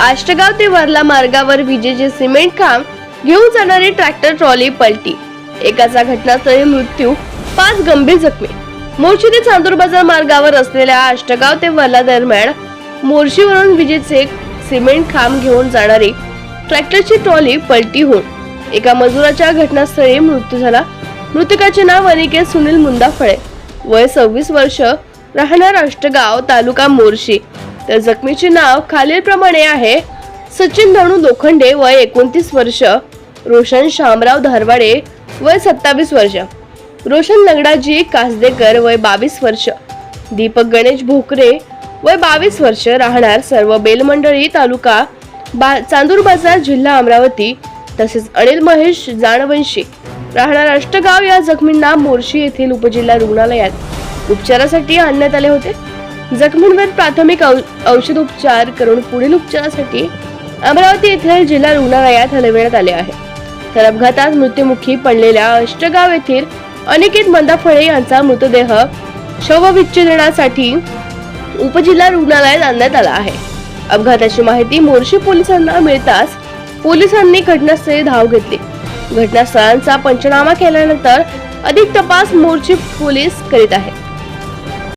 आष्टगाव ते वरला मार्गावर विजेचे सिमेंट खांब घेऊन जाणारी ट्रॅक्टर ट्रॉली पलटी. एकाचा घटनास्थळी मृत्यू पाच गंभीर जखमी. मोर्शी ते चांदूर बाजार मार्गावर असलेल्या आष्टगाव ते वर्ला दरम्यान मोर्शीवरून विजेचे सिमेंट खांब घेऊन जाणारी ट्रॅक्टरची ट्रॉली पलटी होऊन एका मजुराच्या घटनास्थळी मृत्यू झाला. मृतकाचे नाव अनिकेत सुनील मुंदा फळे वय सव्वीस वर्ष. राहणार अष्टगाव तालुका मोर्शी. तर जखमीचे नाव खालीलप्रमाणे आहे. सचिन धनू लोखंडे वय एकोणतीस वर्ष. रोशन शामराव धारवाडे वय सत्तावीस वर्ष. रोशन लंगडाजी कासदेकर वय बावीस वर्ष. दीपक गणेश भोकरे वय बावीस वर्ष. राहणार सर्व बेलमंडळी तालुका बा चांदूर बाजार जिल्हा अमरावती तसेच अनिल महेश जाणवंशी. राहणार अष्टगाव या जखमींना मोर्शी येथील उपजिल्हा रुग्णालयात. उपचारासाठी आणण्यात आले होते. जखमींवर प्राथमिक औ- औषधोपचार करून पुढील उपचारासाठी अमरावती येथील जिल्हा रुग्णालयात हलविण्यात आले आहे. तर अपघातात मृत्युमुखी पडलेल्या अष्टगाव येथील अनिकेत मंदाफळे यांचा मृतदेह शवविच्छेदनासाठी उपजिल्हा रुग्णालयात आणण्यात आला आहे. अपघाताची माहिती मोर्शी पोलिसांना मिळताच पोलिसांनी घटनास्थळी धाव घेतली. घटनास्थळांचा पंचनामा केल्यानंतर अधिक तपास मोर्ची पोलीस करीत आहेत